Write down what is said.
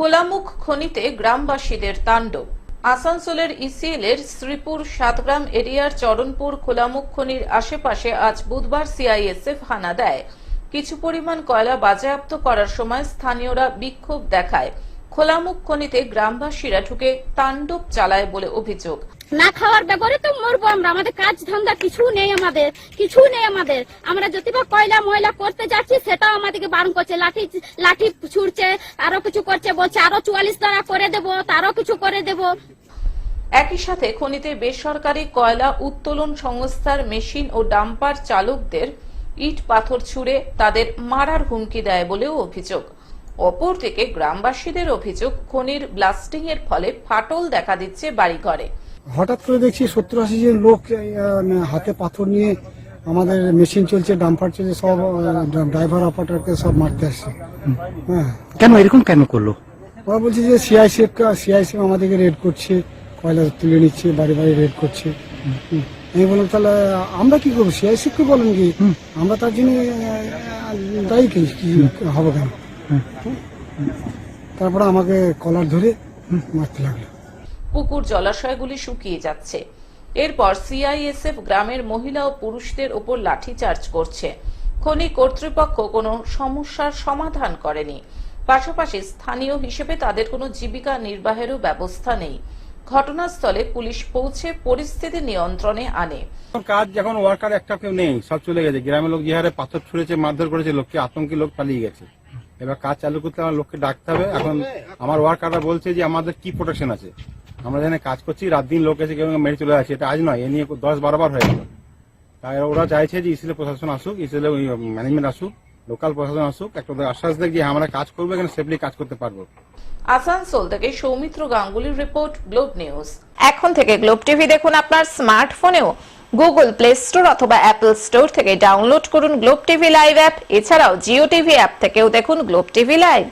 কোলামুখ খনিতে গ্রামবাসীদের তাণ্ডব। আসানসোলের ইসিএল এর শ্রীপুর সাতগ্রাম এরিয়ার চরণপুর খোলামুখ খনির আশেপাশে আজ বুধবার সিআইএসএফ হানা দেয়। কিছু পরিমাণ কয়লা বাজেয়াপ্ত করার সময় স্থানীয়রা বিক্ষোভ দেখায়। খোলামুখ খনিতে গ্রামবাসীরা ঢুকে তাণ্ডব চালায় বলে অভিযোগ। না খাওয়ার ব্যাপারে তো মরবো আমরা। আমাদের কাজ ধান্দা কিছু নেই আমাদের, কিছু নেই আমাদের। আমরা যদি বা কয়লা ময়লা করতে যাচ্ছি, সেটাও আমাদেরকে বারণ করছে, লাঠি লাঠি ছুড়ছে, আরও কিছু করছে, বলছে আরও চুয়াল্লিশ টাকা করে দেবো, তারও কিছু করে দেবো। একই সাথে খনিতে বেসরকারি কয়লা উত্তোলন সংস্থার মেশিন ও ডাম্পার চালকদের ইট পাথর ছুঁড়ে তাদের মারার হুমকি দেয় বলেও অভিযোগ। অপরদিকে গ্রামবাসীদের অভিযোগ, খনির ব্লাস্টিং এর ফলে ফাটল দেখা দিচ্ছে বাড়িঘরে। হঠাৎ করে দেখছি সত্তর আশি জন লোক হাতে পাথর নিয়ে আমাদের মেশিন চলছে ডাম্পার চলছে সব ড্রাইভার অপারেটরকে সব মারতে আসছে। হ্যাঁ। কেন এরকম কেন করল? ওরা বলছে যে সিআইসিএফ সিআইসিএফ আমাদেরকে রেড করছে কয়লা তুলে নিচ্ছে বাড়ি বাড়ি রেড করছে। আমি বললাম তাহলে আমরা কি করব? সিআইসিএফ কে বলেন কি? আমরা তার জন্য দায়ী কি? হবে কেন। তারপরে আমাকে কলার ধরে মারতে লাগল। পুকুর জলাশয়গুলি শুকিয়ে যাচ্ছে। এরপর সিআইএসএফ গ্রামের মহিলা ও পুরুষদের ওপর লাঠিচার্জ করছে। খনি কর্তৃপক্ষ কোনো সমস্যার সমাধান করেনি। পাশাপাশি স্থানীয় হিসেবে তাদের কোনো জীবিকা নির্বাহেরও ব্যবস্থা নেই। ঘটনাস্থলে পুলিশ পৌঁছে পরিস্থিতি নিয়ন্ত্রণে আনে। কাজ এখন ওয়ার্কার একটা কেউ নেই, সব চলে গেছে। গ্রামের লোক যে পাথর ছুঁড়েছে, মারধর করেছে, লোককে আতঙ্কে লোক পালিয়ে গেছে। এবার কাজ চালু করতে আমার লোককে ডাকতে হবে। এখন আমার ওয়ার্কাররা বলছে যে আমাদের কি প্রোটেকশন আছে? আমরা যেখানে কাজ করছি, রাত দিন লোক এসে কেউ মেরে চলে আসছে এটা আজ নয়, এ নিয়ে দশ বারো বার হয়ে গেল তাই ওরা চাইছে যে ইসিলে প্রশাসন আসুক, ইসিলে ম্যানেজমেন্ট আসুক লোকাল প্রশাসন আসুক, একটা আশ্বাস দেখ যে আমরা কাজ করব, এখানে সেফলি কাজ করতে পারব। আসানসোল থেকে সৌমিত্র গাঙ্গুলির রিপোর্ট গ্লোব নিউজ এখন থেকে গ্লোব টিভি দেখুন আপনার স্মার্টফোনেও গুগল প্লে স্টোর অথবা অ্যাপল স্টোর থেকে ডাউনলোড করুন গ্লোব টিভি লাইভ অ্যাপ এছাড়াও জিও টিভি অ্যাপ থেকেও দেখুন গ্লোব টিভি লাইভ